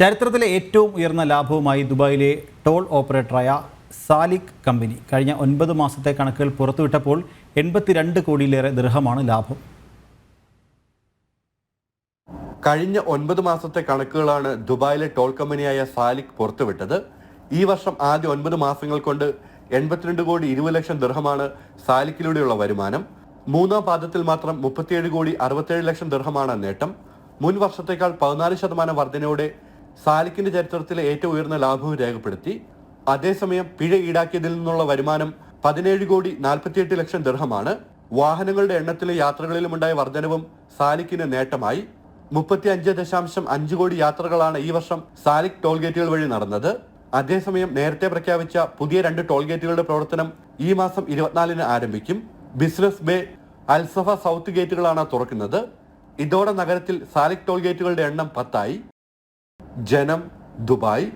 ചരിത്രത്തിലെ ഏറ്റവും ഉയർന്ന ലാഭവുമായി ദുബായിലെ ടോൾ ഓപ്പറേറ്ററായ സാലിക് കമ്പനി കഴിഞ്ഞ ഒൻപത് മാസത്തെ കണക്കുകൾ പുറത്തുവിട്ടപ്പോൾ എൺപത്തിരണ്ട് കോടിയിലേറെ ദൃഹമാണ് ലാഭം. കഴിഞ്ഞ ഒൻപത് മാസത്തെ കണക്കുകളാണ് ദുബായിലെ ടോൾ കമ്പനിയായ സാലിക് പുറത്തുവിട്ടത്. ഈ വർഷം ആദ്യ ഒൻപത് മാസങ്ങൾ കൊണ്ട് എൺപത്തിരണ്ട് കോടി ഇരുപത് ലക്ഷം ദൃഹമാണ് സാലിക്കിലൂടെയുള്ള വരുമാനം. മൂന്നാം പാദത്തിൽ മാത്രം മുപ്പത്തിയേഴ് കോടി അറുപത്തേഴ് ലക്ഷം ദൃഹമാണ് നേട്ടം. മുൻ വർഷത്തേക്കാൾ പതിനാല് ശതമാനം വർധനയോടെ സാലിക്കിന്റെ ചരിത്രത്തിലെ ഏറ്റവും ഉയർന്ന ലാഭവും രേഖപ്പെടുത്തി. അതേസമയം പിഴ ഈടാക്കിയതിൽ നിന്നുള്ള വരുമാനം പതിനേഴ് കോടി നാൽപ്പത്തിയെട്ട് ലക്ഷം ദർഹമാണ്. വാഹനങ്ങളുടെ എണ്ണത്തിലെ യാത്രകളിലും ഉണ്ടായ വർധനവും സാലിക്കിന് നേട്ടമായി. മുപ്പത്തി അഞ്ച് ദശാംശം അഞ്ച് കോടി യാത്രകളാണ് ഈ വർഷം സാലിക് ടോൾഗേറ്റുകൾ വഴി നടന്നത്. അതേസമയം നേരത്തെ പ്രഖ്യാപിച്ച പുതിയ രണ്ട് ടോൾഗേറ്റുകളുടെ പ്രവർത്തനം ഈ മാസം ഇരുപത്തിനാലിന് ആരംഭിക്കും. Business bay Al Safa south ഗേറ്റുകളാണ് തുറക്കുന്നത്. ഇതോടെ നഗരത്തിൽ സാലിക് ടോൾഗേറ്റുകളുടെ എണ്ണം പത്തായി. ജനം ദുബായ്